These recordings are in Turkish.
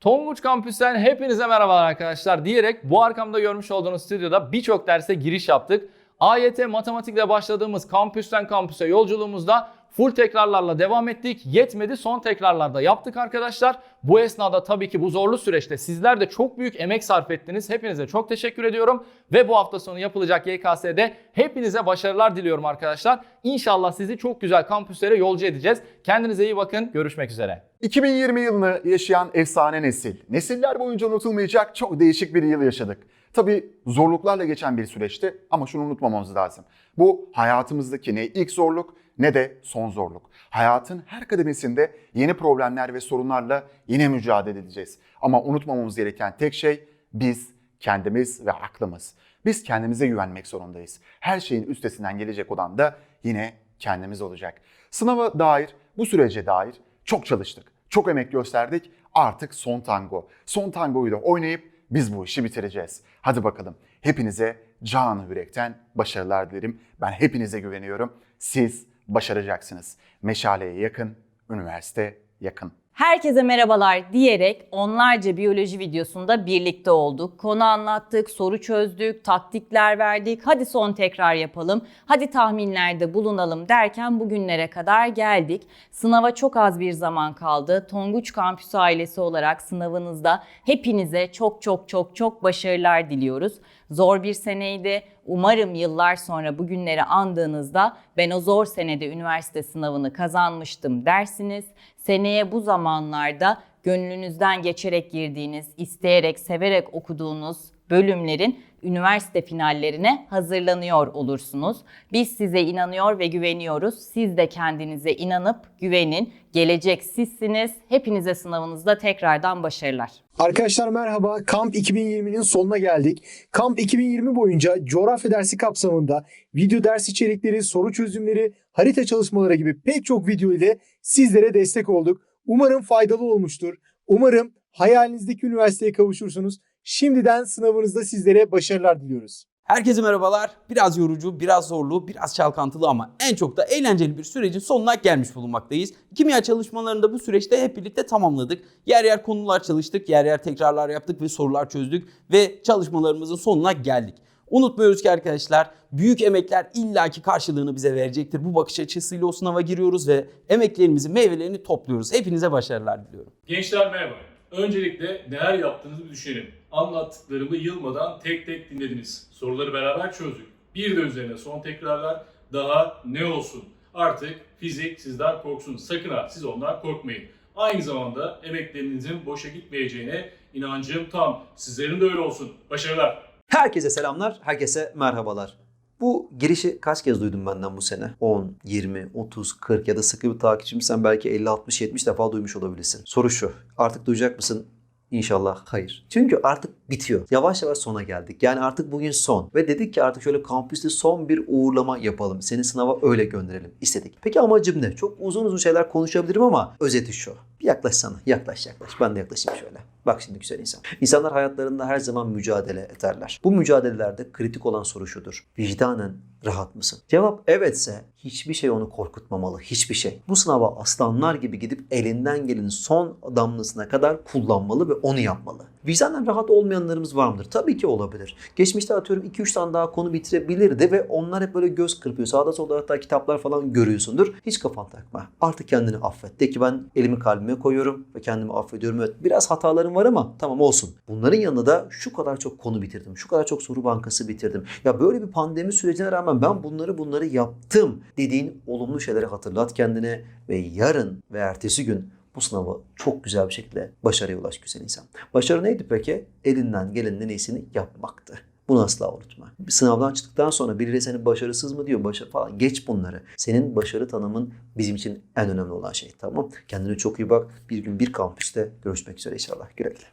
Tonguç Kampüs'ten hepinize merhabalar arkadaşlar diyerek bu arkamda görmüş olduğunuz stüdyoda birçok derse giriş yaptık. AYT matematikle başladığımız kampüsten kampüse yolculuğumuzda full tekrarlarla devam ettik. Yetmedi son tekrarlarda yaptık arkadaşlar. Bu esnada tabii ki bu zorlu süreçte sizler de çok büyük emek sarf ettiniz. Hepinize çok teşekkür ediyorum. Ve bu hafta sonu yapılacak YKS'de hepinize başarılar diliyorum arkadaşlar. İnşallah sizi çok güzel kampüslere yolcu edeceğiz. Kendinize iyi bakın. Görüşmek üzere. 2020 yılını yaşayan efsane nesil. Nesiller boyunca unutulmayacak çok değişik bir yıl yaşadık. Tabii zorluklarla geçen bir süreçti ama şunu unutmamamız lazım. Bu hayatımızdaki ne ilk zorluk ne de son zorluk. Hayatın her kademesinde yeni problemler ve sorunlarla yine mücadele edeceğiz. Ama unutmamamız gereken tek şey biz, kendimiz ve aklımız. Biz kendimize güvenmek zorundayız. Her şeyin üstesinden gelecek olan da yine kendimiz olacak. Sınava dair, bu sürece dair çok çalıştık. Çok emek gösterdik. Artık son tango. Son tangoyu da oynayıp biz bu işi bitireceğiz. Hadi bakalım. Hepinize canı yürekten başarılar dilerim. Ben hepinize güveniyorum. Siz başaracaksınız. Meşaleye yakın, üniversite yakın. Herkese merhabalar diyerek onlarca biyoloji videosunda birlikte olduk. Konu anlattık, soru çözdük, taktikler verdik. Hadi son tekrar yapalım. Hadi tahminlerde bulunalım derken bugünlere kadar geldik. Sınava çok az bir zaman kaldı. Tonguç Kampüsü ailesi olarak sınavınızda hepinize çok çok çok çok başarılar diliyoruz. Zor bir seneydi. Umarım yıllar sonra bugünleri andığınızda ben o zor senede üniversite sınavını kazanmıştım dersiniz. Seneye bu zamanlarda gönlünüzden geçerek girdiğiniz, isteyerek, severek okuduğunuz bölümlerin üniversite finallerine hazırlanıyor olursunuz. Biz size inanıyor ve güveniyoruz. Siz de kendinize inanıp güvenin. Gelecek sizsiniz. Hepinize sınavınızda tekrardan başarılar. Arkadaşlar merhaba. Kamp 2020'nin sonuna geldik. Kamp 2020 boyunca coğrafya dersi kapsamında video ders içerikleri, soru çözümleri, harita çalışmaları gibi pek çok video ile sizlere destek olduk. Umarım faydalı olmuştur. Umarım hayalinizdeki üniversiteye kavuşursunuz. Şimdiden sınavınızda sizlere başarılar diliyoruz. Herkese merhabalar. Biraz yorucu, biraz zorlu, biraz çalkantılı ama en çok da eğlenceli bir sürecin sonuna gelmiş bulunmaktayız. Kimya çalışmalarını da bu süreçte hep birlikte tamamladık. Yer yer konular çalıştık, yer yer tekrarlar yaptık ve sorular çözdük ve çalışmalarımızın sonuna geldik. Unutmuyoruz ki arkadaşlar büyük emekler illaki karşılığını bize verecektir. Bu bakış açısıyla o sınava giriyoruz ve emeklerimizin meyvelerini topluyoruz. Hepinize başarılar diliyorum. Gençler merhaba. Öncelikle neler yaptığınızı bir düşünelim. Anlattıklarımı yılmadan tek tek dinlediniz. Soruları beraber çözdük. Bir de üzerine son tekrarlar daha ne olsun. Artık fizik sizden korksun. Sakın ha siz ondan korkmayın. Aynı zamanda emeklerinizin boşa gitmeyeceğine inancım tam. Sizlerin de öyle olsun. Başarılar. Herkese selamlar, herkese merhabalar. Bu girişi kaç kez duydum benden bu sene? 10, 20, 30, 40 ya da sıkı bir takipçimsen belki 50, 60, 70 defa duymuş olabilirsin. Soru şu, artık duyacak mısın? İnşallah hayır. Çünkü artık bitiyor. Yavaş yavaş sona geldik. Yani artık bugün son. Ve dedik ki artık şöyle kampüste son bir uğurlama yapalım. Seni sınava öyle gönderelim istedik. Peki amacım ne? Çok uzun uzun şeyler konuşabilirim ama özeti şu. Bir yaklaşsana. Yaklaş yaklaş. Ben de yaklaşayım şöyle. Bak şimdi güzel insan. İnsanlar hayatlarında her zaman mücadele ederler. Bu mücadelelerde kritik olan soru şudur. Vicdanen rahat mısın? Cevap evetse hiçbir şey onu korkutmamalı. Hiçbir şey. Bu sınava aslanlar gibi gidip elinden gelenin son damlasına kadar kullanmalı ve onu yapmalı. Vicdanen rahat olmayanlarımız var mıdır? Tabii ki olabilir. Geçmişte atıyorum 2-3 tane daha konu bitirebilirdi ve onlar hep böyle göz kırpıyor. Sağda solda hatta kitaplar falan görüyorsundur. Hiç kafan takma. Artık kendini affet. De ki ben elimi kalbime koyuyorum ve kendimi affediyorum. Evet biraz hatalarım var ama tamam olsun. Bunların yanında da şu kadar çok konu bitirdim. Şu kadar çok soru bankası bitirdim. Ya böyle bir pandemi sürecine rağmen ben bunları bunları yaptım dediğin olumlu şeyleri hatırlat kendine ve yarın ve ertesi gün bu sınavı çok güzel bir şekilde başarıya ulaş güzel insan. Başarı neydi peki? Elinden gelenin en iyisini yapmaktı. Bunu asla unutma. Bir sınavdan çıktıktan sonra birileri seni başarısız mı diyor başa falan. Geç bunları. Senin başarı tanımın bizim için en önemli olan şey. Tamam. Kendine çok iyi bak. Bir gün bir kampüste görüşmek üzere inşallah. Güle güle.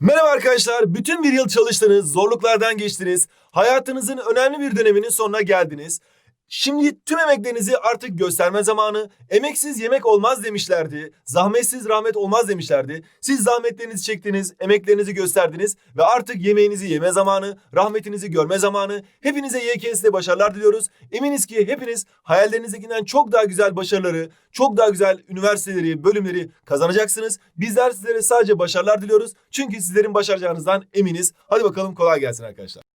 Merhaba arkadaşlar. Bütün bir yıl çalıştınız, zorluklardan geçtiniz. Hayatınızın önemli bir döneminin sonuna geldiniz. Şimdi tüm emeklerinizi artık gösterme zamanı. Emeksiz yemek olmaz demişlerdi. Zahmetsiz rahmet olmaz demişlerdi. Siz zahmetlerinizi çektiniz, emeklerinizi gösterdiniz ve artık yemeğinizi yeme zamanı, rahmetinizi görme zamanı. Hepinize YKS'de başarılar diliyoruz. Eminiz ki hepiniz hayallerinizdekinden çok daha güzel başarıları, çok daha güzel üniversiteleri, bölümleri kazanacaksınız. Bizler sizlere sadece başarılar diliyoruz. Çünkü sizlerin başaracağınızdan eminiz. Hadi bakalım kolay gelsin arkadaşlar.